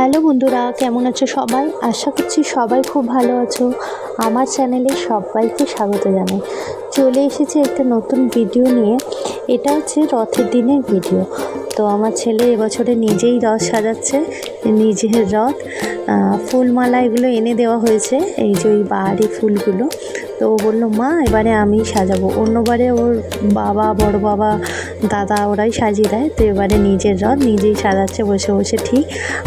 Hello বন্ধুরা, কেমন আছো সবাই? আশা করছি সবাই খুব ভালো আছো। আমার চ্যানেলে সবাইকে স্বাগত জানাই। চলে এসেছে একটা নতুন ভিডিও নিয়ে। এটা হচ্ছে রথের দিনের ভিডিও। তো আমার ছেলে এবছরে নিজেই রথ সাজাচ্ছে। নিজের রথ ফুলমালা এগুলো এনে দেওয়া হয়েছে, এই যে ওই বাহারি ফুলগুলো। তো ও বলল, মা, এবারে আমি সাজাবো। অন্যবারে ওর বাবা, বড় বাবা, দাদা ওরাই সাজিয়ে দেয়। তো এবারে নিজের রথ নিজেই সাজাচ্ছে, বসে বসে। ঠিক,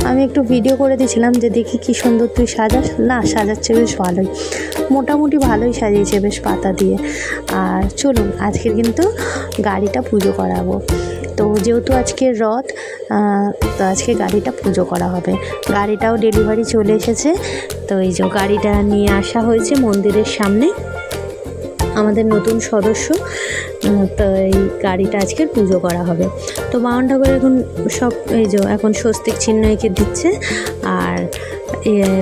আমি একটু ভিডিও করে দিয়েছিলাম যে দেখি কি সুন্দর তুই সাজাস। না, সাজাচ্ছে বেশ ভালোই। মোটামুটি ভালোই সাজিয়েছে বেশ পাতা দিয়ে। আর চলুন আজকে কিন্তু গাড়িটা পুজো করাবো। যেহেতু আজকে রথ তো আজকে গাড়িটা পুজো করা হবে। গাড়িটাও ডেলিভারি চলে এসেছে। তো এই যে গাড়িটা নিয়ে আসা হয়েছে মন্দিরের সামনে। আমাদের নতুন সদস্য তো এই গাড়িটা আজকের পুজো করা হবে। তো বাউন ঠাকুর এখন সব, এই যে এখন স্বস্তিক চিহ্ন এঁকে দিচ্ছে। আর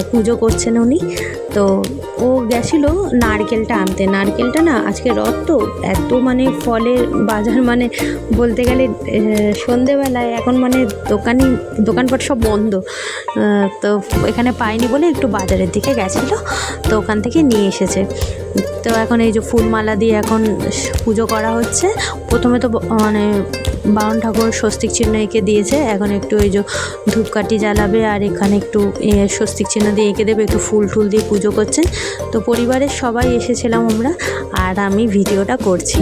পুজো করছেন উনি। তো ও গেছিল নারকেলটা আনতে। নারকেলটা না, আজকে রথ তো এত মানে ফলের বাজার মানে বলতে গেলে সন্ধেবেলায় এখন মানে দোকানি দোকানপাট সব বন্ধ। তো এখানে পাইনি বলে একটু বাজারের দিকে গেছিল, তো ওখান থেকে নিয়ে এসেছে। তো এখন এই যে ফুলমালা দিয়ে এখন পুজো করা হচ্ছে। প্রথমে তো মানে বাউন ঠাকুর স্বস্তিক চিহ্ন এঁকে দিয়েছে। এখন একটু এই যে ধূপকাঠি জ্বালাবে আর এখানে একটু স্বস্তিক চিহ্ন দিয়ে এঁকে দেবে, একটু ফুল টুল দিয়ে পুজো করছেন। তো পরিবারের সবাই এসেছিলাম আমরা আর আমি ভিডিওটা করছি।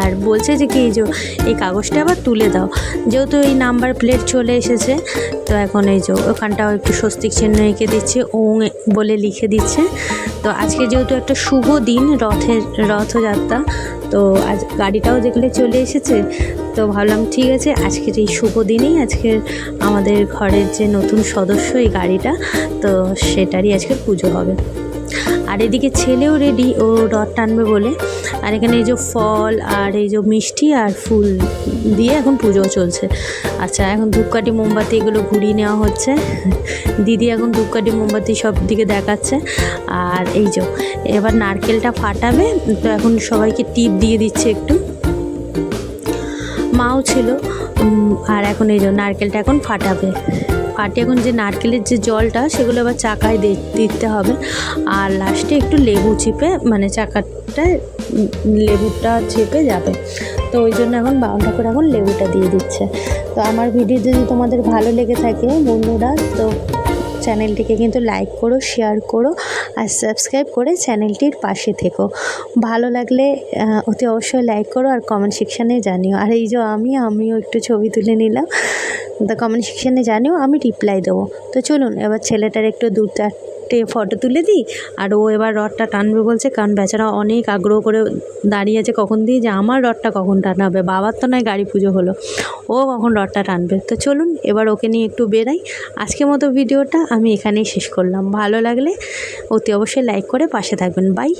আর বলছে যে কি এই যে এই কাগজটা আবার তুলে দাও। যেহেতু এই নাম্বার প্লেট চলে এসেছে, তো এখন এই যে ওখানটাও একটু স্বস্তিক চিহ্ন এঁকে দিচ্ছে, ওং বলে লিখে দিচ্ছে। তো আজকে যেহেতু একটা শুভ দিন, রথের, রথযাত্রা, তো আজ গাড়িটাও যেগুলো চলে এসেছে, তো ভাবলাম ঠিক আছে, আজকের এই শুভ দিনেই আজকের আমাদের ঘরের যে নতুন সদস্য এই গাড়িটা, তো সেটারই আজকে পুজো হবে। আর এদিকে ছেলেও রেডি ও রথ টানবে বলে। আর এখানে এই যে ফল আর এই যে মিষ্টি আর ফুল দিয়ে এখন পুজো চলছে। আচ্ছা এখন ধূপকাঠি, মোমবাতি এগুলো ঘুরিয়ে নেওয়া হচ্ছে। দিদি এখন ধূপকাঠি, মোমবাতি সব দিকে দেখাচ্ছে। আর এই যে, এবার নারকেলটা ফাটাবে, তো এখন সবাইকে টিপ দিয়ে দিচ্ছে একটু। মাও ছিল আর এখন এই যে নারকেলটা এখন ফাটাবে। ফাটে এখন যে নারকেলের যে জলটা, সেগুলো আবার চাকায় দিতে হবে। আর লাস্টে একটু লেবু চিপে মানে চাকাটায় লেবুটা চেপে যাবে। তো ওই জন্য এখন বাউন ঠাকুর এখন লেবুটা দিয়ে দিচ্ছে। তো আমার ভিডিও যদি তোমাদের ভালো লেগে থাকে বন্ধুরা, তো চ্যানেলটিকে কিন্তু লাইক করো শেয়ার করো, আর সাবস্ক্রাইব করে চ্যানেলটির পাশে থেকো। ভালো লাগলে অতি অবশ্যই লাইক করো আর কমেন্ট সেকশানে জানিও। আর এই যে আমি, আমিও একটু ছবি তুলে নিলাম। তা কমেন্ট সেকশানে জানিও, আমি রিপ্লাই দেবো। তো চলুন, এবার ছেলেটার একটু দু চারটে ফটো তুলে দিই, আর ও এবার রডটা টানবে বলছে, কারণ বেচারা অনেক আগ্রহ করে দাঁড়িয়ে আছে, কখন দিয়ে যে আমার রডটা কখন টানা হবে বাবার তো নয়, গাড়ি পুজো হলো। ও কখন রডটা টানবে? তো চলুন, এবার ওকে নিয়ে একটু বেরাই। আজকের মতো ভিডিওটা আমি এখানেই শেষ করলাম। ভালো লাগলে অতি অবশ্যই লাইক করে পাশে থাকবেন। বাই